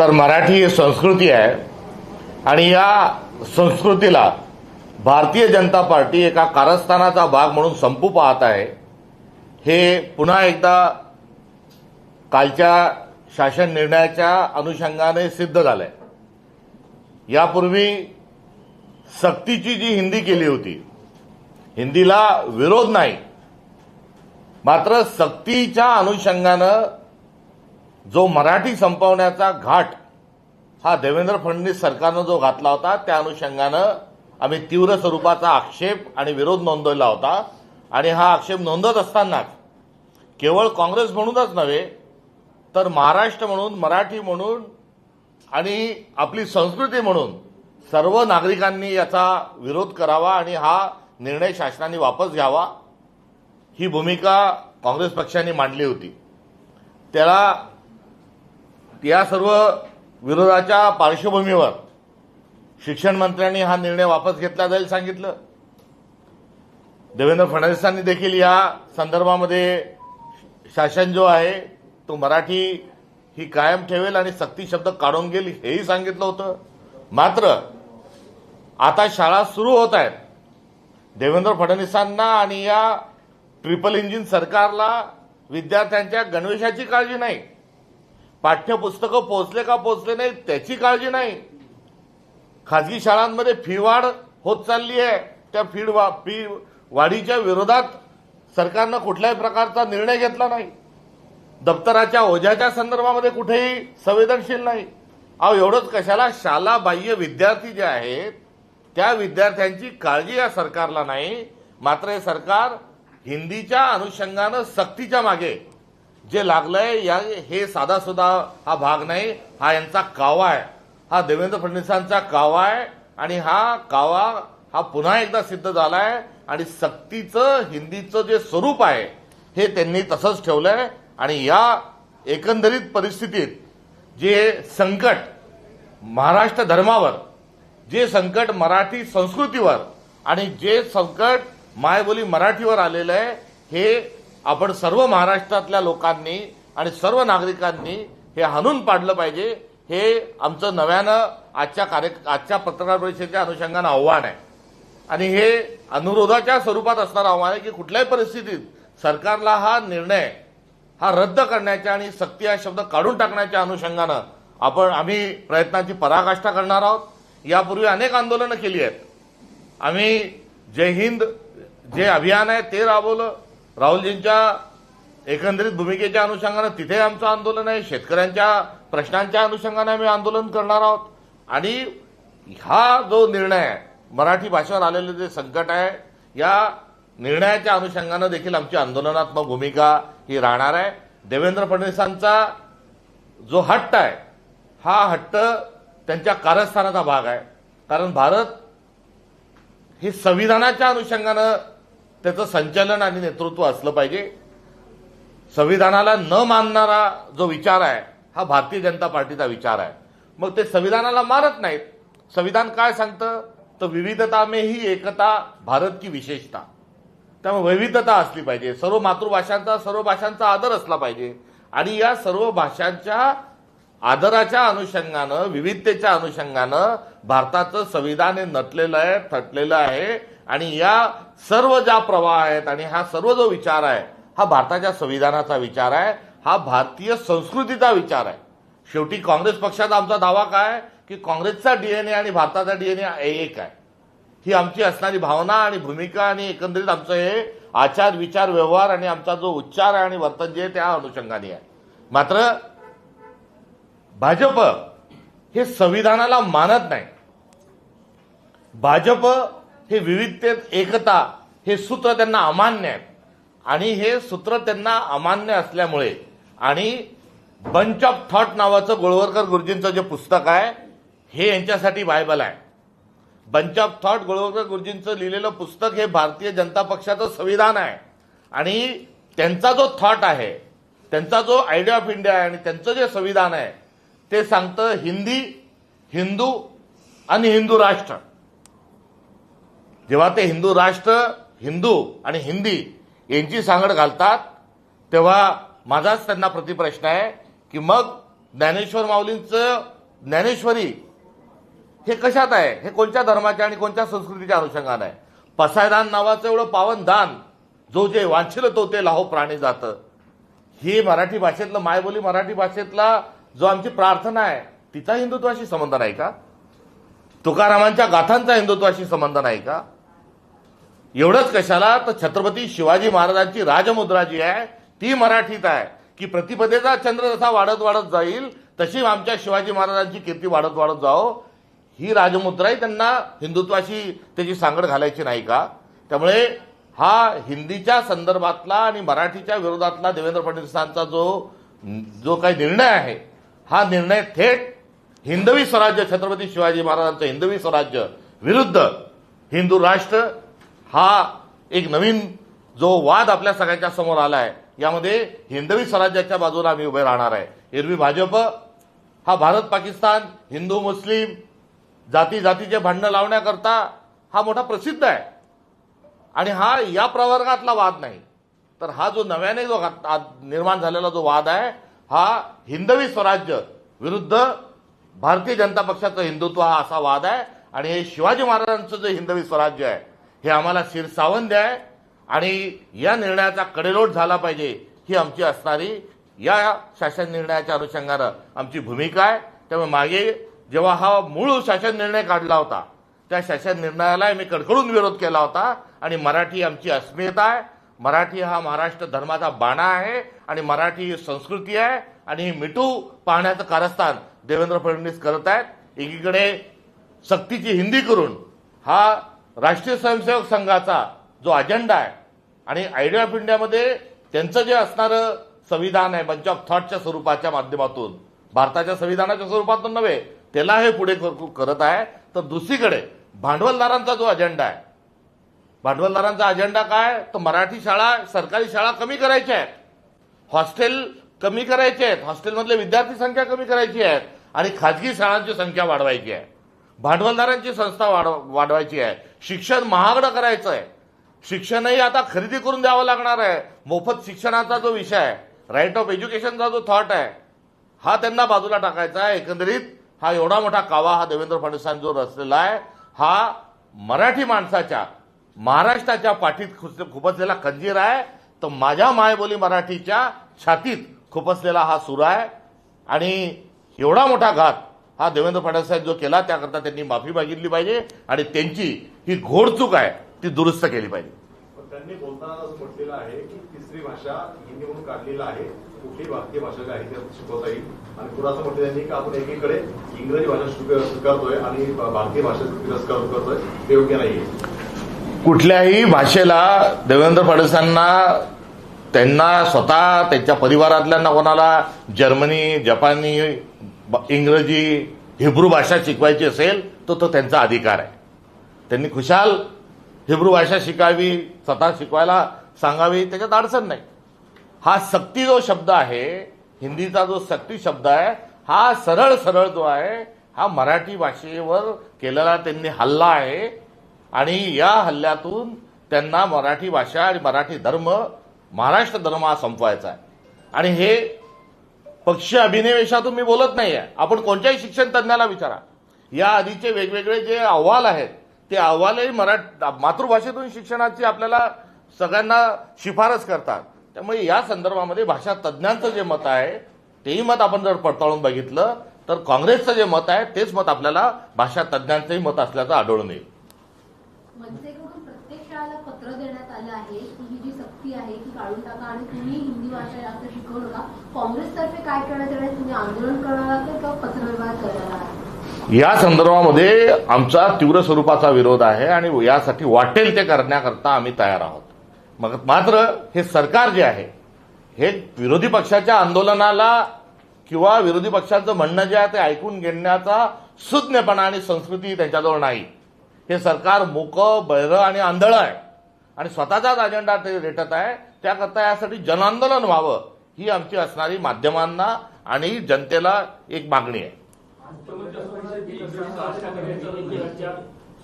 तर मराठी ही संस्कृती आहे. आणि या संस्कृतीला भारतीय जनता पार्टी एका कारस्थानाचा भाग म्हणून संपू पाहत आहे. हे पुन्हा एकदा कालच्या शासन निर्णयाच्या अनुषंगाने सिद्ध झालंय. यापूर्वी सक्तीची जी हिंदी केली होती हिंदीला विरोध नाही. मात्र सक्तीच्या अनुषंगानं जो मराठी संपवण्याचा घाट हा देवेंद्र फडणवीस सरकारनं जो घातला होता त्या अनुषंगानं आम्ही तीव्र स्वरूपाचा आक्षेप आणि विरोध नोंदवला होता. आणि हा आक्षेप नोंदवत असतानाच केवळ काँग्रेस म्हणूनच नव्हे तर महाराष्ट्र म्हणून मराठी म्हणून आणि आपली संस्कृती म्हणून सर्व नागरिकांनी याचा विरोध करावा आणि हा निर्णय शासनाने वापस घ्यावा ही भूमिका काँग्रेस पक्षाने मांडली होती. त्याला या सर्व विरोधाच्या पार्श्वभूमीवर शिक्षण मंत्र्यांनी हा निर्णय वापस घेतला जाईल सांगितलं. देवेंद्र फडणवीसांनी देखील या संदर्भामध्ये शासन जो आहे तो मराठी ही कायम ठेवेल आणि सक्ती शब्द काढून घेईल हेही सांगितलं होतं. मात्र आता शाळा सुरू होत आहेत. देवेंद्र फडणवीसांना आणि या ट्रिपल इंजिन सरकारला विद्यार्थ्यांच्या गणवेशाची काळजी नाही. पाठ्यपुस्तकं पोहोचले का पोचले नाही त्याची काळजी नाही. खाजगी शाळांमध्ये फी वाढ होत चालली आहे. त्या फी वा फी वाढीच्या विरोधात सरकारनं कुठल्याही प्रकारचा निर्णय घेतला नाही. दप्तराच्या ओझ्याच्या संदर्भामध्ये कुठेही संवेदनशील नाही. अहो एवढंच कशाला? शाला बाह्य विद्यार्थी जे आहेत त्या विद्यार्थ्यांची काळजी या सरकारला नाही. मात्र हे सरकार हिंदीच्या अनुषंगानं सक्तीच्या मागे जे लागलंय या हे साधा सुद्धा हा भाग नाही हा यांचा कावा आहे. हा देवेंद्र फडणवीसांचा कावा आहे आणि हा कावा हा पुन्हा एकदा सिद्ध झालाय आणि सक्तीचं हिंदीचं जे स्वरूप आहे हे त्यांनी तसंच ठेवलंय आणि या एकंदरीत परिस्थितीत जे संकट महाराष्ट्र धर्मावर जे संकट मराठी संस्कृतीवर आणि जे संकट मायबोली मराठीवर आलेलं आहे हे आपण सर्व महाराष्ट्रातल्या लोकांनी आणि सर्व नागरिकांनी हे हाणून पाडलं पाहिजे. हे आमचं नव्यानं आजच्या कार्य आजच्या पत्रकार परिषदेच्या अनुषंगानं आव्हान आहे. आणि हे अनुरोधाच्या स्वरूपात असणारं आव्हान आहे की कुठल्याही परिस्थितीत सरकारला हा निर्णय हा रद्द करण्याच्या आणि सक्ती हा शब्द काढून टाकण्याच्या अनुषंगानं आपण आम्ही प्रयत्नाची पराकाष्ठा करणार आहोत. यापूर्वी अनेक आंदोलनं केली आहेत. आम्ही जय हिंद जे अभियान आहे ते राबवलं. राहुलजींच्या एकंदरीत भूमिकेच्या अनुषंगानं तिथे आमचं आंदोलन आहे शेतकऱ्यांच्या प्रश्नांच्या अनुषंगाने आम्ही आंदोलन करणार आहोत. आणि हा जो निर्णय आहे मराठी भाषेवर आलेलं जे संकट आहे या निर्णयाच्या अनुषंगानं देखील आमची आंदोलनात्मक भूमिका ही राहणार आहे. देवेंद्र फडणवीसांचा जो हट्ट आहे हा हट्ट त्यांच्या कारस्थानाचा भाग आहे. कारण भारत हे संविधानाच्या अनुषंगानं त्याचं संचालन आणि नेतृत्व असलं पाहिजे. संविधानाला न मानणारा जो विचार आहे हा भारतीय जनता पार्टीचा विचार आहे. मग ते संविधानाला मारत नाहीत. संविधान काय सांगतं? तर विविधता में ही एकता भारत की विशेषता. त्यामुळे विविधता असली पाहिजे. सर्व मातृभाषांचा सर्व भाषांचा आदर असला पाहिजे. आणि या सर्व भाषांच्या आदराच्या अनुषंगानं विविधतेच्या अनुषंगानं भारताचं संविधान हे नटलेलं आहे थटलेलं आहे. आणि या सर्व ज्या प्रवाह आहेत आणि हा सर्व जो विचार आहे हा भारताच्या संविधानाचा विचार आहे हा भारतीय संस्कृतीचा विचार आहे. शेवटी काँग्रेस पक्षाचा आमचा दावा काय? की काँग्रेसचा डीएनए आणि भारताचा डीएनए एक आहे. ही आमची असणारी भावना आणि भूमिका आणि एकंदरीत आमचं हे आचार विचार व्यवहार आणि आमचा जो उच्चार आहे आणि वर्तन जे त्या अनुषंगाने आहे. मात्र भाजप हे संविधानाला मानत नाही. भाजप हे विविधतेत एकता हे सूत्र त्यांना अमान्य आहे. आणि हे सूत्र त्यांना अमान्य असल्यामुळे आणि बंच ऑफ थॉट नावाचं गोळवरकर गुरुजींचं जे पुस्तक आहे हे यांच्यासाठी बायबल आहे. बंच ऑफ थॉट गोळवरकर गुरुजींचं लिहिलेलं पुस्तक हे भारतीय जनता पक्षाचं संविधान आहे. आणि त्यांचा जो थॉट आहे त्यांचा जो आयडिया ऑफ इंडिया आहे आणि त्यांचं जे संविधान आहे ते सांगतं हिंदी हिंदू आणि हिंदू राष्ट्र. जेव्हा ते हिंदू राष्ट्र हिंदू आणि हिंदी यांची सांगड घालतात तेव्हा माझाच त्यांना प्रतिप्रश्न आहे की मग ज्ञानेश्वर माऊलींचं ज्ञानेश्वरी हे कशात आहे? हे कोणत्या धर्माच्या आणि कोणत्या संस्कृतीच्या अनुषंगाने आहे? पसायदान नावाचं एवढं पावन दान जो जे वांछिल तो ते लाहो प्राणी जातं. ही मराठी भाषेतलं मायबोली मराठी भाषेतला जो आमची प्रार्थना आहे तिचा हिंदुत्वाशी संबंध नाही का? तुकारामांच्या गाथांचा हिंदुत्वाशी संबंध नाही का? एवढंच कशाला? तर छत्रपती शिवाजी महाराजांची राजमुद्रा जी आहे ती मराठीत आहे. की प्रतिपदेचा चंद्र जसा वाढत वाढत जाईल तशी आमच्या शिवाजी महाराजांची कीर्ती वाढत वाढत जाओ ही राजमुद्राही त्यांना हिंदुत्वाशी त्याची सांगड घालायची नाही का? त्यामुळे हा हिंदीच्या संदर्भातला आणि मराठीच्या विरोधातला देवेंद्र फडणवीसांचा जो जो काही निर्णय आहे हा निर्णय थेट हिंदवी स्वराज्य छत्रपती शिवाजी महाराजांचं हिंदवी स्वराज्य विरुद्ध हिंदू राष्ट्र हा एक नवीन जो वाद आपल्या सगळ्यांच्या समोर आला आहे यामध्ये हिंदवी स्वराज्याच्या बाजूला आम्ही उभे राहणार आहे. एरवी भाजप हा भारत पाकिस्तान हिंदू मुस्लिम जाती जातीचे भांडणं लावण्याकरता हा मोठा प्रसिद्ध आहे. आणि हा या प्रवर्गातला वाद नाही. तर हा जो नव्याने जो घात- आ- निर्माण झालेला जो वाद आहे हा हिंदवी स्वराज्य विरुद्ध भारतीय जनता पक्षाचं हिंदुत्व हा असा वाद आहे. आणि हे शिवाजी महाराजांचं जे हिंदवी स्वराज्य आहे हे आम्हाला शिरसावंद आहे. आणि या निर्णयाचा कडेलोट झाला पाहिजे ही आमची असणारी या शासन निर्णयाच्या अनुषंगानं आमची भूमिका आहे. त्यामुळे मागे जेव्हा हा मूळ शासन निर्णय काढला होता त्या शासन निर्णयाला मी कडकडून विरोध केला होता. आणि मराठी आमची अस्मिता आहे. मराठी हा महाराष्ट्र धर्माचा बाणा आहे आणि मराठी ही संस्कृती आहे आणि ही मिठू पाहण्याचं कारस्थान देवेंद्र फडणवीस करत आहेत. एकीकडे सक्तीची हिंदी करून हा राष्ट्रीय स्वयंसेवक संघाचा जो अजेंडा आहे आणि आयडिया ऑफ इंडियामध्ये त्यांचं जे असणारं संविधान आहे बंच ऑफ थॉटच्या स्वरूपाच्या माध्यमातून भारताच्या संविधानाच्या स्वरूपातून नव्हे त्याला हे पुढे कर- करत आहे. तर दुसरीकडे भांडवलदारांचा जो अजेंडा आहे भांडवलदारांचा अजेंडा काय? तर मराठी शाळा सरकारी शाळा कमी करायच्या आहेत. हॉस्टेल कमी करायचे आहेत. हॉस्टेलमधले विद्यार्थी संख्या कमी करायची आहे आणि खाजगी शाळांची संख्या वाढवायची आहे. भांडवलदारांची संस्था वाढव वाढवायची आहे. शिक्षण महागडं करायचं आहे शिक्षणही आता खरेदी करून द्यावं लागणार आहे. मोफत शिक्षणाचा जो विषय आहे राईट ऑफ एज्युकेशनचा जो थॉट आहे हा त्यांना बाजूला टाकायचा आहे. एकंदरीत हा एवढा मोठा कावा हा देवेंद्र फडणवीसांनी जो रचलेला आहे. हा मराठी माणसाच्या महाराष्ट्राच्या पाठीत खुपसलेला खंजीर आहे तर माझ्या मायबोली मराठीच्या छातीत खुपसलेला हा सूर आहे. आणि एवढा मोठा घात हा देवेंद्र फडणवीस जो केला त्याकरता त्यांनी माफी मागितली पाहिजे आणि त्यांची ही घोडचूक आहे ती दुरुस्त केली पाहिजे. त्यांनी बोलताना म्हटलेलं आहे की तिसरी भाषा हिंदी म्हणून काढलेला आहे. कुठली भारतीय भाषा काय आहे ती शिकवता येईल. आणि पुढे असं म्हटलं त्यांनी की आपण एकीकडे इंग्रजी भाषा स्वीकारतोय आणि भारतीय भाषा तिरस्कार करतोय ते योग्य नाही कुठल्याही भाषेला देवेंद्र फडणवीसांना त्यांना स्वतः त्यांच्या परिवारातल्यांना कोणाला जर्मनी जपानी ब- इंग्रजी हिब्रू भाषा शिकवायची असेल तर तो त्यांचा अधिकार आहे. त्यांनी खुशाल हिब्रू भाषा शिकावी स्वतः शिकवायला सांगावी त्याच्यात अडचण नाही. हा सक्ती जो शब्द आहे हिंदीचा जो सक्ती शब्द आहे हा सरळ सरळ जो आहे हा मराठी भाषेवर केलेला त्यांनी हल्ला आहे आणि या हल्ल्यातून त्यांना मराठी भाषा आणि मराठी धर्म महाराष्ट्र धर्म हा संपवायचा आहे. आणि हे पक्षी अभिनिवेशातून मी बोलत नाही आहे आपण कोणत्याही शिक्षण तज्ज्ञाला विचारा. या आधीचे वेगवेगळे जे अहवाल आहेत ते अहवालही मराठी मातृभाषेतून शिक्षणाची आपल्याला सगळ्यांना शिफारस करतात. त्यामुळे या संदर्भामध्ये भाषा तज्ज्ञांचं जे मत आहे तेही मत आपण जर पडताळून बघितलं तर काँग्रेसचं जे मत आहे तेच मत आपल्याला भाषा तज्ज्ञांचंही मत असल्याचं आढळून येईल मनसेकडून प्रत्येक शाळेला पत्र देण्यात आलं आहे की ही जी सक्ती आहे ती काढून टाका. आणि तुम्ही हिंदी भाषा जास्त शिकवू नका. काँग्रेसतर्फे काय करण्यात येणार तुम्ही आंदोलन करणार आहात किंवा पत्रव्यवहार करणार आहात? या संदर्भामध्ये आमचा तीव्र स्वरूपाचा विरोध आहे आणि यासाठी वाटेल ते करण्याकरता आम्ही तयार आहोत. मग मात्र हे सरकार जे आहे हे विरोधी पक्षाच्या आंदोलनाला किंवा विरोधी पक्षाचं म्हणणं जे आहे ते ऐकून घेण्याचा सुज्ञपणा आणि संस्कृती त्यांच्याजवळ नाही. हे सरकार मोकं बैर आणि आंधळं आहे. आणि स्वतःचाच अजेंडा ते रेटत आहे. त्याकरता यासाठी जनआंदोलन व्हावं ही आमची असणारी माध्यमांना आणि जनतेला एक मागणी आहे.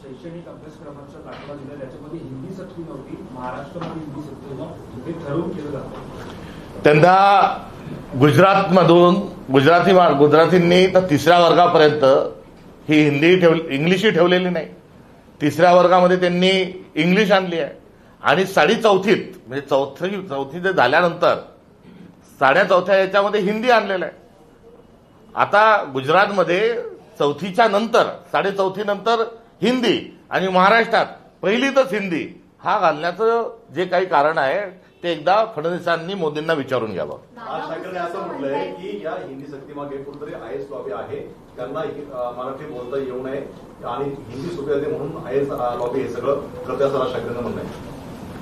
शैक्षणिक अभ्यासक्रमाचा दाखला दिला त्याच्यामध्ये हिंदी सक्ती नव्हती महाराष्ट्रामध्ये हिंदी सक्ती होती हे ठरवून केलं जातं. त्यांना गुजरातमधून गुजराती गुजरातींनी तर तिसऱ्या वर्गापर्यंत ही हिंदी ठेव इंग्लिशही ठेवलेली नाही. तिसऱ्या वर्गामध्ये त्यांनी इंग्लिश आणली आहे. आणि साडी चौथीत म्हणजे चौथी चौथी जे झाल्यानंतर साड्या चौथ्या याच्यामध्ये हिंदी आणलेलं आहे. आता गुजरातमध्ये चौथीच्या नंतर साडे चौथी नंतर हिंदी आणि महाराष्ट्रात पहिलीतच हिंदी हा घालण्याचं जे काही कारण आहे ते एकदा फडणवीसांनी मोदींना विचारून घ्यावं. आज ठाकरेंनी असं म्हटलंय की या हिंदी सक्तीमागे कुठेतरी आय एस लॉबी आहे. त्यांना मराठी बोलता येऊ नये आणि हिंदी सोपी म्हणून आय एस लॉबी हे सगळं करते असं राज ठाकरेंना म्हणणं आहे.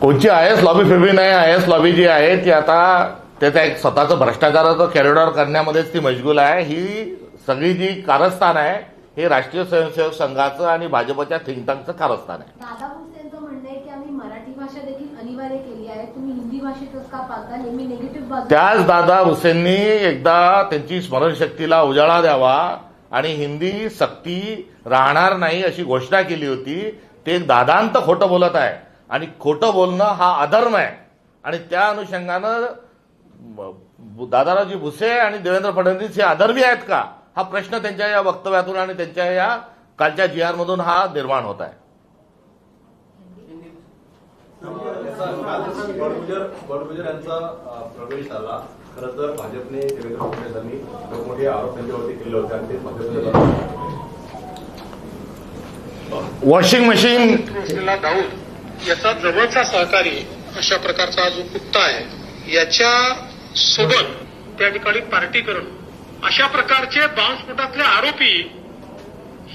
कोणची आय एस लॉबी फिरवी नाही आय एस लॉबी जी आहे ती आता त्याचा एक स्वतःचं भ्रष्टाचाराचं कॅरिडॉर करण्यामध्येच ती मशगूल आहे. ही सगळी जी कारस्थान आहे हे राष्ट्रीय स्वयंसेवक संघाचं आणि भाजपच्या थिंक टँकचं कारस्थान आहे. दादा भुसेंचं म्हणणं आहे की आम्ही मराठी भाषा देखील अनिवार्य केली आहे. तुम्ही हिंदी भाषेतच का पाहता नेहमी निगेटिव्ह बाजू त्याच दादा हुसेननी एकदा त्यांची स्मरणशक्तीला उजाळा द्यावा आणि हिंदी सक्ती राहणार नाही अशी घोषणा केली होती. ते दादांत खोटं बोलत आहे. आणि खोटं बोलणं हा अधर्म आहे. आणि त्या अनुषंगानं दादारावजी भुसे आणि देवेंद्र फडणवीस हे अधर्मी आहेत का? हा प्रश्न त्यांच्या या वक्तव्यातून आणि त्यांच्या या कालच्या जी आर मधून हा निर्माण होत आहे. बडगुजर यांचा प्रवेश झाला. खरं तर भाजपने देवेंद्र फडणवीस यांनी मोठमोठे आरोप त्यांच्यावरती केले होते आणि ते भाजपने वॉशिंग मशीन याचा जवळचा सहकारी अशा प्रकारचा जो कुत्ता आहे याच्या सोबत त्या ठिकाणी पार्टी करणं अशा प्रकारचे बॉम्बस्फोटातले आरोपी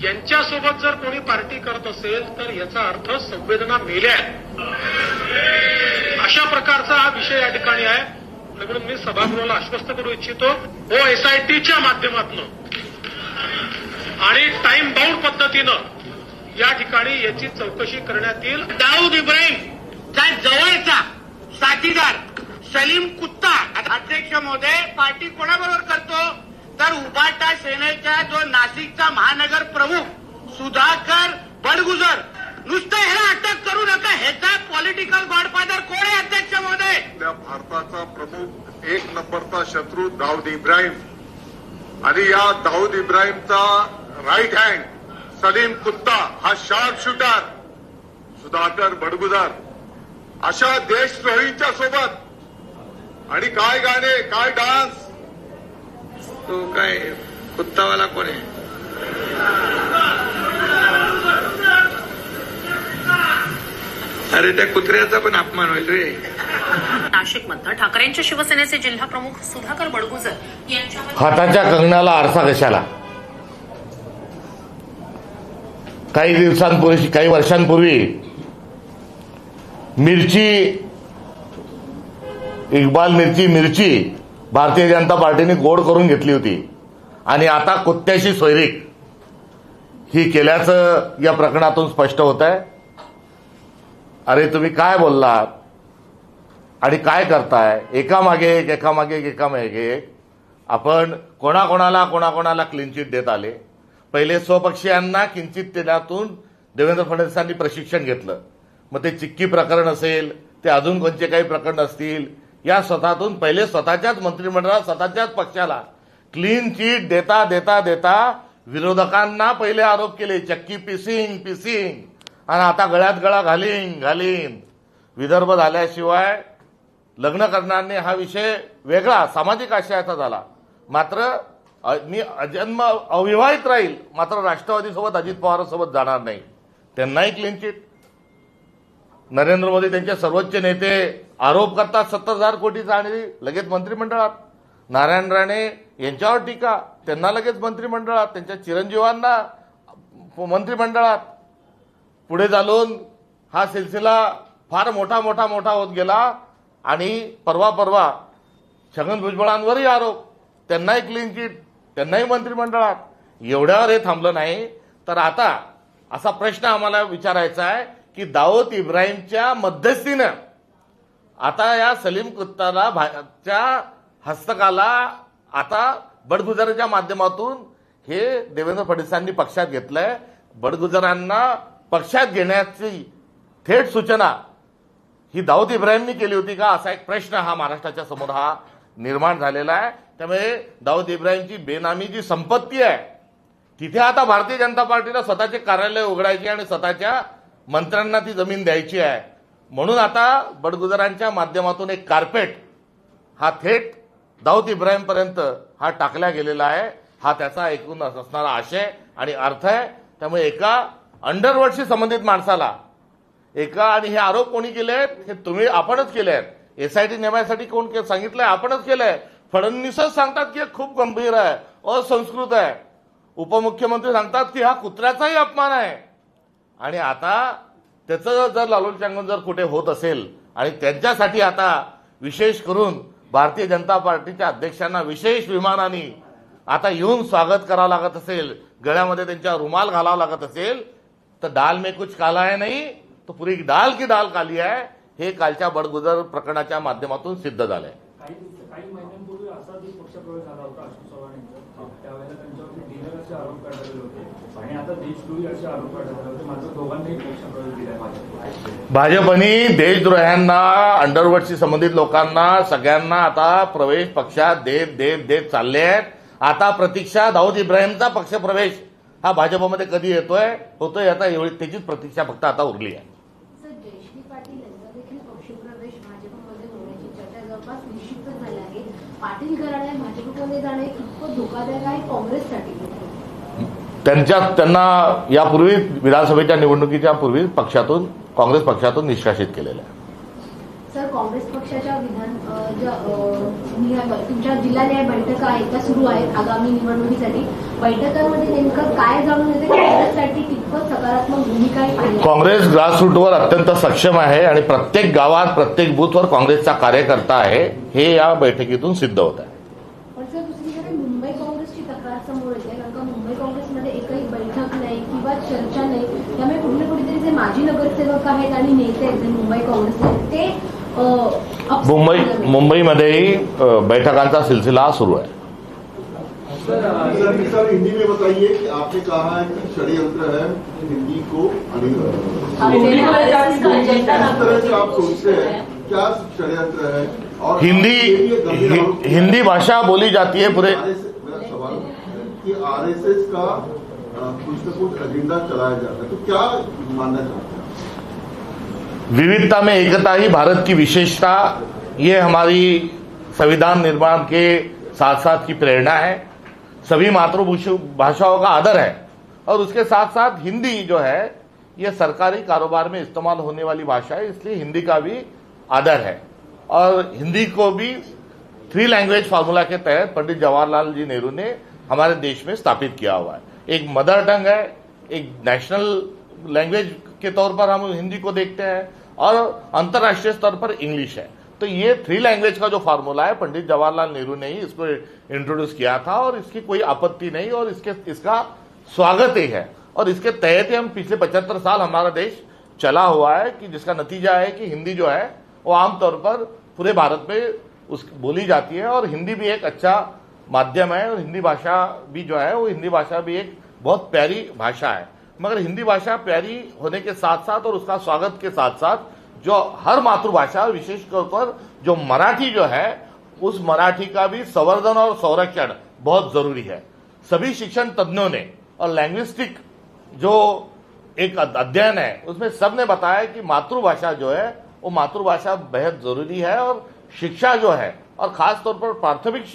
यांच्यासोबत जर कोणी पार्टी करत असेल तर याचा अर्थ संवेदना मेल्या अशा प्रकारचा हा विषय या ठिकाणी आहे. म्हणून मी सभागृहाला आश्वस्त करू इच्छितो ओ एसआयटीच्या माध्यमातून. आणि टाइम बाउंड पद्धतीनं या ठिकाणी याची चौकशी करण्यात येईल. दाऊद इब्राहिम चा जवळचा साथीदार सलीम कुत्ता अध्यक्ष महोदय पार्टी कोणाबरोबर करतो? तर उबाटा सेनेचा जो नाशिकचा महानगर प्रमुख सुधाकर बडगुजर. नुसतं ह्याला अटक करू नका. ह्याचा पॉलिटिकल गॉडफादर कोण आहे अध्यक्ष महोदय? आपल्या भारताचा प्रमुख एक नंबरचा शत्रू दाऊद इब्राहिम. आणि या दाऊद इब्राहिमचा राईट हँड सलीम कुत्ता हा शार्प शूटर सुधाकर बडगुजर. अशा देशद्रोहींच्या सोबत. आणि काय गाणे काय डान्स तो काय कुत्तावाला कोण आहे? अरे त्या कुत्र्याचा पण अपमान होईल रे. नाशिकमधनं ठाकरेंच्या शिवसेनेचे जिल्हा प्रमुख सुधाकर बडगुजर यांच्यावर हाताच्या कंगणाला आरसा कशाला? काही दिवसांपूर्वी काही वर्षांपूर्वी मिरची इक्बाल मिरची मिरची भारतीय जनता पार्टीने गोड करून घेतली होती. आणि आता कुत्त्याशी सोयरीक. ही केल्याचं या प्रकरणातून स्पष्ट होत आहे. अरे तुम्ही काय बोललात? आणि काय करताय? एकामागे एक एकामागे एक एकामागे एक. आपण कोणाकोणाला कोणाकोणाला क्लीन चिट देत आले? पहिले स्वपक्षीयांना किंचित त्यातून देवेंद्र फडणवीसांनी प्रशिक्षण घेतलं. मग ते चिक्की प्रकरण असेल ते अजून कोणते काही प्रकरण असतील या स्वतःतून पहिले स्वतःच्याच मंत्रिमंडळात स्वतःच्याच पक्षाला क्लीन चिट देता देता देता विरोधकांना पहिले आरोप केले चक्की पिसिंग पिसिंग. आणि आता गळ्यात गळा घालीन घालीन. विदर्भ झाल्याशिवाय लग्न करणारने हा विषय वेगळा सामाजिक आशयाचा झाला. मात्र मी अजन्म अविवाहित राहील मात्र राष्ट्रवादीसोबत अजित पवारांसोबत जाणार नाही. त्यांनाही क्लीन चिट नरेंद्र मोदी त्यांचे सर्वोच्च नेते आरोप करतात सत्तर हजार कोटीचा आणि लगेच मंत्रिमंडळात. नारायण राणे यांच्यावर टीका त्यांना लगेच मंत्रिमंडळात त्यांच्या चिरंजीवांना मंत्रिमंडळात. पुढे चालून हा सिलसिला फार मोठा मोठा मोठा होत गेला आणि परवा परवा छगन भुजबळांवरही आरोप त्यांनाही क्लीन चिट त्यांनाही मंत्रिमंडळात. एवढ्यावर हे थांबलं नाही. तर आता असा प्रश्न आम्हाला विचारायचा आहे की दाऊद इब्राहिमच्या मध्यस्थीनं आता या सलीम कुत्ताला भा- हस्तकाला आता बडगुजराच्या माध्यमातून हे देवेंद्र फडणवीसांनी पक्षात घेतलंय. बडगुजरांना पक्षात घेण्याची थेट सूचना ही दाऊद इब्राहिमनी केली होती का? असा एक प्रश्न हा महाराष्ट्राच्या समोर हा निर्माण झालेला आहे. त्यामुळे दाऊद इब्राहिमची बेनामी जी संपत्ती आहे तिथे आता भारतीय जनता पार्टीला स्वतःचे कार्यालय उघडायचे आणि स्वतःच्या मंत्र्यांना ती जमीन द्यायची आहे. म्हणून आता बडगुजरांच्या माध्यमातून एक कार्पेट हा थेट दाऊद इब्राहिमपर्यंत हा टाकला गेलेला आहे. हा त्याचा एकूण असणारा आशय आणि अर्थ आहे. त्यामुळे एका अंडरवर्ल्डशी संबंधित माणसाला एका आणि हे आरोप कोणी केले आहेत हे तुम्ही आपणच केले आहेत एसआयटी नेमायसाठी कोण के- सांगितलंय आपणच केलंय. फडणवीसच सांगतात की खूप गंभीर आहे असंस्कृत आहे. उपमुख्यमंत्री सांगतात की हा कुत्र्याचाही अपमान आहे. आणि आता त्याचं जर लालून चांगून जर कुठे होत असेल आणि त्यांच्यासाठी आता विशेष करून भारतीय जनता पार्टीच्या अध्यक्षांना विशेष विमानाने आता येऊन स्वागत करावं लागत असेल गळ्यामध्ये त्यांच्या रुमाल घालावा लागत असेल तर डाल में कुछ काला है नाही तो पुरी डाल की डाल काली आहे हे कालच्या बडगुजर प्रकरणाच्या माध्यमातून सिद्ध झालंय. झाला भाजपनी देशद्रोह्यांना अंडरवर्ल्डशी संबंधित लोकांना सगळ्यांना आता प्रवेश पक्षात देत देत देत चालले आहेत. आता प्रतीक्षा दाऊद इब्राहिमचा पक्षप्रवेश हा भाजपमध्ये कधी येतोय होतोय आता एवढी त्याचीच प्रतीक्षा फक्त आता उरली आहे सर जयश्री पाटील यांचा देखील पक्षप्रवेश भाजपमध्ये होण्याची चर्चा जवळपास निश्चितच झाली आहे पाटील घराण्यात भाजपमध्ये जाणे कितपत धोकादायक आहे काँग्रेससाठी. त्यांच्या त्यांना यापूर्वी विधानसभेच्या निवडणुकीच्या पूर्वी पक्षातून काँग्रेस पक्षातून निष्कासित केलेलं आहे. सर काँग्रेस पक्षाच्या विधान ज्या तुमच्या बैठका आहेत त्या सुरू आहेत आगामी निवडणुकीसाठी. बैठकांमध्ये नेमकं काय जाणून येते? काँग्रेससाठी कितपत सकारात्मक भूमिका काँग्रेस ग्रासरूटवर अत्यंत सक्षम आहे आणि प्रत्येक गावात प्रत्येक बूथवर काँग्रेसचा कार्यकर्ता आहे हे या बैठकीतून सिद्ध होत आहे. पण सर दुसरीकडे मुंबई काँग्रेसची तक्रार समोर येते. कारण का मुंबई काँग्रेसमध्ये एकही बैठक नाही किंवा चर्चा नाही. त्यामुळे कुठे कुठेतरी जे माजी नगरसेवक आहेत आणि नेते आहेत जे मुंबई काँग्रेसचे ते मुंबई झाले. मुंबईमध्येही बैठकांचा सिलसिला सुरू आहे. सर सर हिंदी में बताइए कि आपने कहा है कि षड्यंत्र है हिंदी को तरह से आप सोचते हैं क्या षड्यंत्र है? और हिंदी हि- है हिंदी भाषा बोली जाती है पूरे सवाल है कि आरएसएस का कुछ न कुछ एजेंडा चलाया जाता है। तो क्या मानना चाहते हैं? विविधता में एकता ही भारत की विशेषता, ये हमारी संविधान निर्माण के साथ साथ की प्रेरणा है। सभी मातृभाषा भाषाओं का आदर है। और उसके साथ साथ हिंदी जो है, ये सरकारी कारोबार में इस्तेमाल होने वाली भाषा है, इसलिए हिंदी का भी आदर है। और हिंदी को भी थ्री लैंग्वेज फार्मूला के तहत पंडित जवाहरलाल जी नेहरू ने हमारे देश में स्थापित किया हुआ है। एक मदर टंग है, एक नेशनल लैंग्वेज के तौर पर हम हिंदी को देखते हैं। और अंतर्राष्ट्रीय स्तर पर इंग्लिश है। तो ये थ्री लैंग्वेज का जो फार्मूला है, पंडित जवाहरलाल नेहरू ने ही इसको इंट्रोड्यूस किया था और इसकी कोई आपत्ति नहीं और इसके, इसका स्वागत ही है। और इसके तहत ही हम पिछले पचहत्तर साल हमारा देश चला हुआ है कि जिसका नतीजा है कि हिंदी जो है, वो आमतौर पर पूरे भारत में उस, बोली जाती है और हिंदी भी एक अच्छा माध्यम है और हिंदी भाषा भी जो है, वो हिंदी भाषा भी एक बहुत प्यारी भाषा है। मगर हिंदी भाषा प्यारी होने के साथ साथ और उसका स्वागत के साथ साथ जो हर मातृभाषा विशेष तौर पर जो मराठी जो है, उस मराठी का भी संवर्धन और संरक्षण बहुत ज़रूरी है। सभी शिक्षण तज्ञों ने और लैंग्विस्टिक जो एक अध्ययन है, उसमें सबने बताया कि मातृभाषा जो है, वो मातृभाषा बेहद ज़रूरी है और शिक्षा जो है, और खास तौर पर प्राथमिक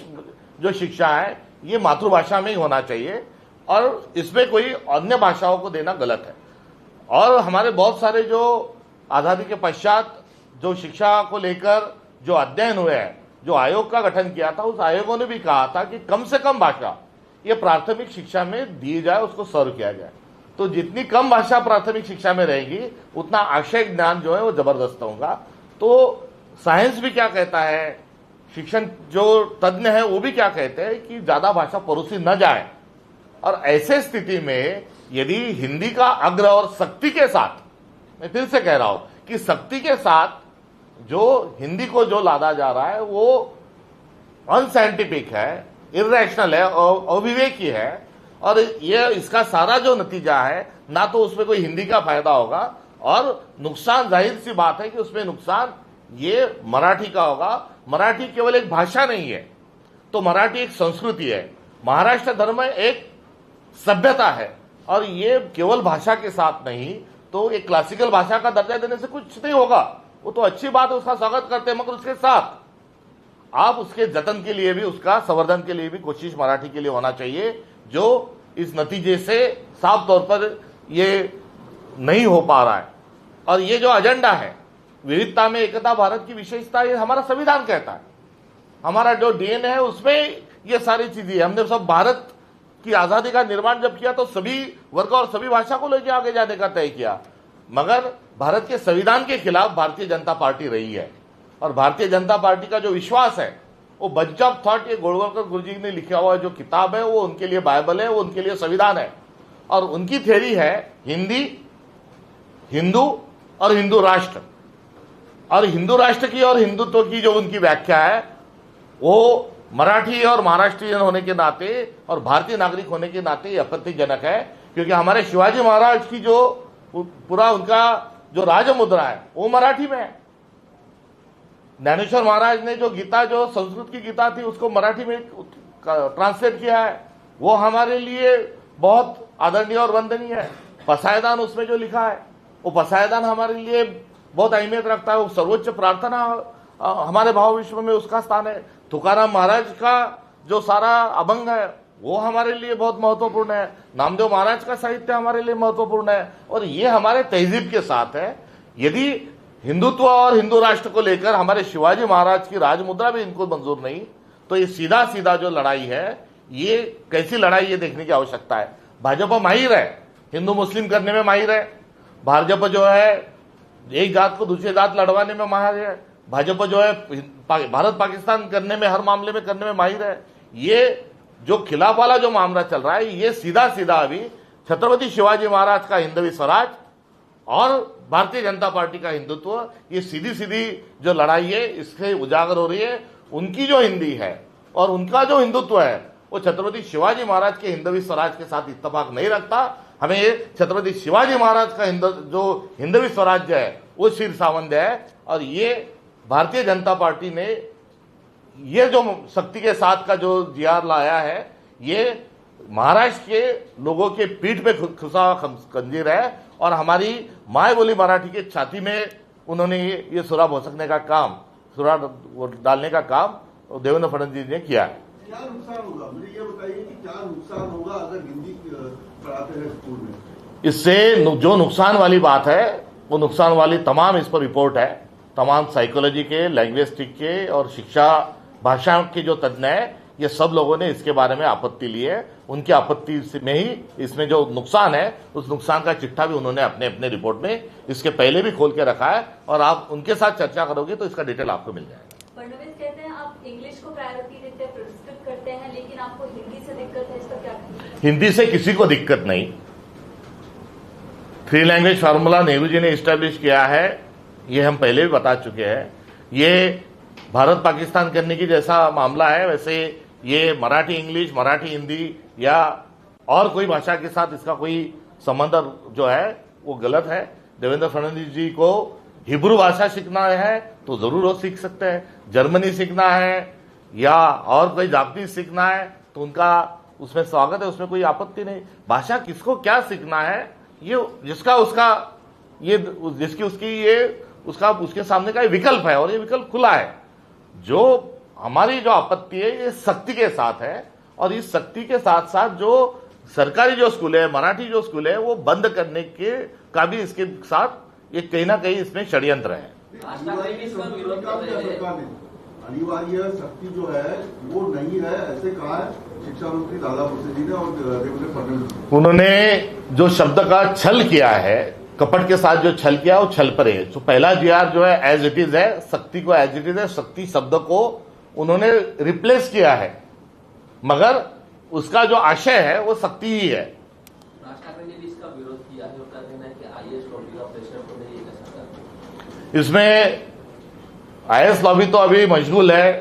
जो शिक्षा है, ये मातृभाषा में ही होना चाहिए। और इसमें कोई अन्य भाषाओं को देना गलत है। और हमारे बहुत सारे जो आज़ादी के पश्चात जो शिक्षा को लेकर जो अध्ययन हुए हैं, जो आयोग का गठन किया था, उस आयोगों ने भी कहा था कि कम से कम भाषा, ये प्राथमिक शिक्षा में दी जाए, उसको सर्व किया जाए। तो जितनी कम भाषा प्राथमिक शिक्षा में रहेगी, उतना आशय ज्ञान जो है वो ज़बरदस्त होगा। तो साइंस भी क्या कहता है, शिक्षण जो तज्ञ है, वो भी क्या कहते हैं कि ज़्यादा भाषा परोसी न जाए। और ऐसे स्थिति में यदि हिंदी का अग्र और शक्ति के साथ, मैं फिर से कह रहा हूँ कि शक्ति के साथ जो हिंदी को जो लादा जा रहा है, वो अनसाइंटिफिक है इरेशनल है अविवेकी है, और ये, इसका सारा जो नतीजा है, ना तो उसमें कोई हिंदी का फ़ायदा होगा, और नुकसान ज़ाहिर सी बात है कि उसमें नुकसान ये मराठी का होगा। मराठी केवल एक भाषा नहीं है तो मराठी एक संस्कृति है। महाराष्ट्र धर्म एक सभ्यता है। और ये केवल भाषा के साथ नहीं तो एक क्लासिकल भाषा का दर्जा देने से कुछ नहीं होगा। वो तो अच्छी बात है, उसका स्वागत करते हैं मगर उसके साथ। आप उसके जतन के लिए भी, उसका संवर्धन के लिए भी कोशिश मराठी के लिए होना चाहिए, जो इस नतीजे से साफ़ तौर पर ये नहीं हो पा रहा है। और ये जो एजेंडा है, विविधता में एकता, भारत की विशेषता, ये हमारा संविधान कहता है। हमारा जो डीएनए है, उसमें ये सारी चीज़ें हमने सब भारत की आज़ादी का निर्माण जब किया तो सभी वर्ग और सभी भाषा को लेकर आगे जाने का तय किया। मगर भारत के संविधान के खिलाफ भारतीय जनता पार्टी रही है। और भारतीय जनता पार्टी का जो विश्वास है, वो बंच ऑफ़ थॉट ये गोलवलकर गुरु जी ने लिखा हुआ जो किताब है, वो उनके लिए बाइबल है, वो उनके लिए संविधान है। और उनकी थ्योरी है हिंदी, हिंदू और हिंदू राष्ट्र। और हिंदू राष्ट्र की और हिंदुत्व की जो उनकी व्याख्या है, वो मराठी और महाराष्ट्रियन होने के नाते और भारतीय नागरिक होने के नाते ये आपत्तिजनक है, क्योंकि हमारे शिवाजी महाराज की जो पूरा उनका जो राजमुद्रा है, वो मराठी में है। ज्ञानेश्वर महाराज ने जो गीता, जो संस्कृत की गीता थी, उसको मराठी में ट्रांसलेट किया है। वो हमारे लिए बहुत आदरणीय और वंदनीय है। पसायदान उसमें जो लिखा है, वो पसायदान हमारे लिए बहुत अहमियत रखता है। वो सर्वोच्च प्रार्थना हमारे भाव विश्व में उसका स्थान है। तुकाराम महाराज का जो सारा अभंग है, वो हमारे लिए बहुत महत्वपूर्ण है। नामदेव महाराज का साहित्य हमारे लिए महत्वपूर्ण है। और ये हमारे तहजीब के साथ है। यदि हिंदुत्व और हिंदू राष्ट्र को लेकर हमारे शिवाजी महाराज की राजमुद्रा भी इनको मंजूर नहीं तो ये सीधा सीधा जो लड़ाई है, ये कैसी लड़ाई ये देखने की आवश्यकता है? भाजपा माहिर है। हिंदू मुस्लिम करने में माहिर है। भाजपा जो है, एक जात को दूसरी जात लड़वाने में माहिर है। भाजपा जो है भारत पाकिस्तान करने में, हर मामले में करने में माहिर है। ये जो खिलाफ वाला जो मामला चल रहा है, ये सीधा सीधा अभी छत्रपति शिवाजी महाराज का हिंदवी स्वराज और भारतीय जनता पार्टी का हिंदुत्व, ये सीधी सीधी जो लड़ाई है, इससे उजागर हो रही है। उनकी जो हिंदी है और उनका जो हिंदुत्व है, वो छत्रपति शिवाजी महाराज के हिंदवी स्वराज के साथ इत्तेफाक नहीं रखता। हमें ये छत्रपति शिवाजी महाराज का हिंद, जो हिंदवी स्वराज्य है, वो शीर सावंद है। और ये भारतीय जनता पार्टी ने ये जो शक्ति के साथ का जो जीआर लाया है ये महाराष्ट्र के लोगों के पीठ पे खुसा खंजीर है और हमारी माए बोली मराठी के छाती में उन्होंने ये, सुरा भोसकने का काम सुरा डालने का काम देवेंद्र फडणवीस ने किया है। क्या नुकसान होगा? मुझे ये बताइए कि क्या नुकसान होगा अगर हिंदी पढ़ाते हैं स्कूल में? इससे जो नुकसान वाली बात है वो नुकसान वाली तमाम इस पर रिपोर्ट है। तमाम साइकोलॉजी के लैंग्वेस्टिक के और शिक्षा भाषा के जो तज्ञ है ये सब लोगों ने इसके बारे में आपत्ति ली है। उनकी आपत्ति में ही इसमें जो नुकसान है उस नुकसान का चिट्ठा भी उन्होंने अपने अपने रिपोर्ट में इसके पहले भी खोल के रखा है और आप उनके साथ चर्चा करोगे तो इसका डिटेल आपको मिल जाएगा। फडणवीस कहते हैं आप इंग्लिश को प्रायोरिटी देते हैं पुरस्कृत करते हैं लेकिन आपको हिंदी से दिक्कत है इसका क्या कहेंगे हिंदी से किसी को दिक्कत नहीं। Three language formula Nehru ji ने इस्टेब्लिश किया है ये हम पहले भी बता चुके हैं। ये भारत पाकिस्तान करने की जैसा मामला है, वैसे ये मराठी इंग्लिश, मराठी हिंदी या और कोई भाषा के साथ इसका कोई संबंध जो है, वो गलत है। देवेंद्र फडणवीस जी को हिब्रू भाषा सीखना है तो ज़रूर वो सीख सकते हैं। जर्मनी सीखना है या और कोई जापानीज सीखना है तो उनका उसमें स्वागत है, उसमें कोई आपत्ति नहीं। भाषा किसको क्या सीखना है, ये जिसका उसका, ये जिसकी उसकी ये उसका उसके सामने का विकल्प है और ये विकल्प खुला है। जो हमारी जो आपत्ति है ये शक्ति के साथ है और इस शक्ति के साथ साथ जो सरकारी जो स्कूल है मराठी जो स्कूल है वो बंद करने के का भी इसके साथ ये कहीं ना कहीं इसमें षड्यंत्र है। अनिवार्य शक्ति जो है वो नहीं है ऐसे कहा है शिक्षा मंत्री दादा भुसे जी ने और देवेंद्र फडणवीस उन्होंने जो शब्द का छल किया है कपट के साथ जो छल किया वो छल पर है। तो पहला जीआर जो है एज इट इज़ है शक्ति को एज इट इज़ है शक्ति शब्द को उन्होंने रिप्लेस किया है। मगर उसका जो आशय है वो शक्ति ही है। इसमें आईएस लॉबी तो अभी मशगूल है।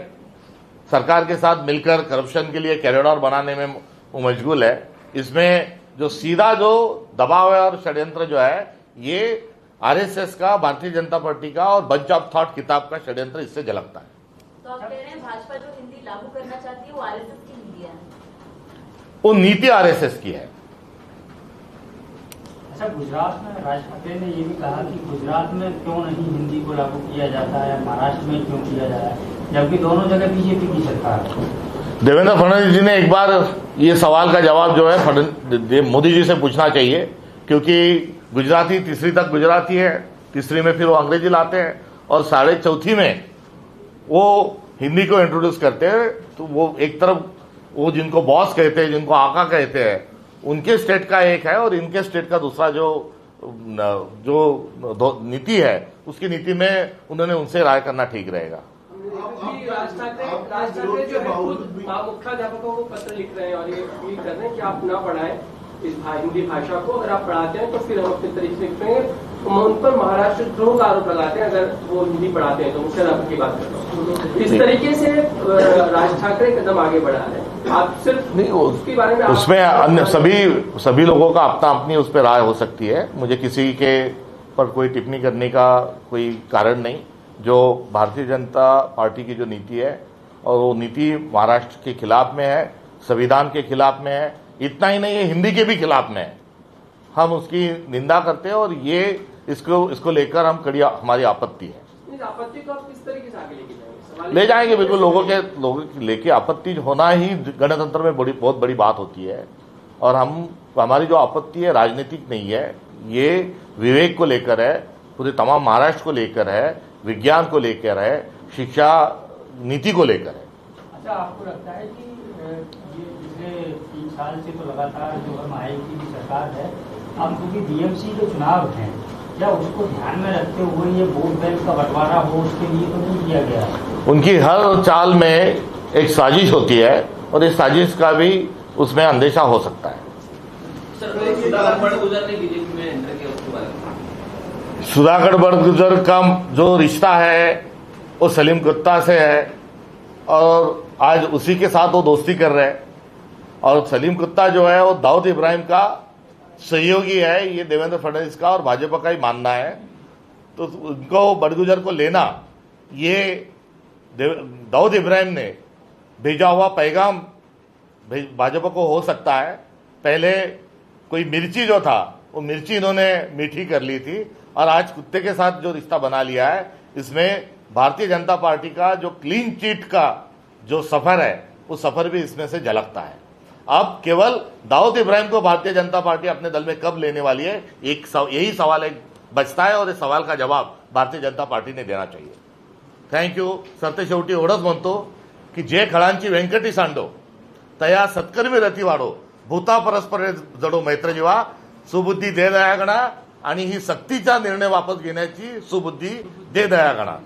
सरकार के साथ मिलकर करप्शन के लिए कैरिडोर बनाने में वो मशगूल है। इसमें जो सीधा जो दबाव है और षड्यंत्र जो है ये आरएसएस का भारतीय जनता पार्टी का और बंच ऑफ़ थॉट किताब का षड्यंत्र इससे झलकता है। तो आप कह रहे हैं भाजपा जो हिंदी लागू करना चाहती है वो आरएसएस की हिंदी है? वो नीति आरएसएस की है। अच्छा गुजरात में राज ठाकरे ने ये भी कहा कि गुजरात में क्यों नहीं हिंदी को लागू किया जाता है महाराष्ट्र में क्यों किया जा रहा है जबकि दोनों जगह बीजेपी की सरकार देवेंद्र फडणवीस जी ने एक बार ये सवाल का जवाब जो है मोदी जी से पूछना चाहिए क्योंकि गुजराती तीसरी तक गुजराती है, तीसरी में फिर वो अंग्रेज़ी लाते हैं, और साढ़े चौथी में वो हिंदी को इंट्रोड्यूस करते हैं तो वो एक तरफ़ वो जिनको बॉस कहते हैं, जिनको आका कहते हैं, उनके स्टेट का एक है, और इनके स्टेट का दूसरा जो जो नीति है, उसकी नीति में उन्होंने उनसे राय करना ठीक रहेगा। मुख्याध्यापकों को पत्र लिख रहे हैं और ये कर रहे हैं कि आप ना पढ़ाएँ। इस भा, हिंदी भाषा को अगर आप पढ़ाते हैं तो फिर हम अपने तरीके से लिखेंगे उन पर महाराष्ट्र द्रोह का आरोप लगाते हैं अगर वो हिंदी पढ़ाते हैं तो मुख्याध्यापक की बात कर रहा हूँ। इस तरीके से राज ठाकरे कदम आगे बढ़ा रहे हैं। आप सिर्फ़ नहीं, उसके बारे में उसमें अन्य सभी सभी लोगों का अपना अपनी उस पर राय हो सकती है। मुझे किसी के पर कोई टिप्पणी करने का कोई कारण नहीं। जो भारतीय जनता पार्टी की जो नीति है और वो नीति महाराष्ट्र के खिलाफ में है संविधान के खिलाफ में है इतना ही नहीं है हिंदी के भी खिलाफ में हम उसकी निंदा करते हैं और ये इसको इसको लेकर हम कड़ी हमारी आपत्ति है। आपत्ति को आप किस तरीके से आगे लेके जाएँगे? ले जाएँगे बिल्कुल लोगों के लोगों की लेके आपत्ति होना ही गणतंत्र में बड़ी बहुत बड़ी बात होती है। और हम हमारी जो आपत्ति है राजनीतिक नहीं है ये विवेक को लेकर है पूरे तमाम महाराष्ट्र को लेकर है विज्ञान को लेकर है शिक्षा नीति को लेकर है। अच्छा आपको लगता है कि साल से तो लगातार जो है मायावती की सरकार है अब क्योंकि डीएमसी के चुनाव हैं क्या उसको ध्यान में रखते हुए ये वोट बैंक का बंटवारा हो उसके लिए तो नहीं किया गया। उनकी हर चाल में एक साजिश होती है और इस साजिश का भी उसमें अंदेशा हो सकता है। सर सुधाकर बड़गुजर ने बीजेपी में एंटर किया उसके बारे में। सुधाकर बड़गुजर का जो रिश्ता है वो सलीम गुप्ता से है और आज उसी के साथ वो दोस्ती कर रहे हैं। और सलीम कुत्ता जो है, वो दाऊद इब्राहिम का सहयोगी है, ये देवेंद्र फडणवीस का और भाजपा का ही मानना है। तो उनको, बड़गुजर को लेना, ये दाऊद इब्राहिम ने भेजा हुआ पैगाम भाजपा को हो सकता है। पहले कोई मिर्ची जो था, वो मिर्ची इन्होंने मीठी कर ली थी और आज कुत्ते के साथ जो रिश्ता बना लिया है, इसमें भारतीय जनता पार्टी का जो क्लीन चिट का जो सफ़र है, वो सफ़र भी इसमें से झलकता है। अब केवल दाऊद इब्राहिम को भारतीय जनता पार्टी अपने दल में कब लेने वाली है? एक सव, यही सवाल एक बचता है और इस सवाल का जवाब भारतीय जनता पार्टी ने देना चाहिए। थँक यू सरते शेवटी एवढंच म्हणतो की जे खळांची व्यंकटी सांडो तया सत्कर्मी रती वाढो भूता परस्पर जडो मैत्र जीवा सुबुद्धी दे दयागणा आणि ही सक्तीचा निर्णय वापस घेण्याची सुबुद्धी दे दयागणा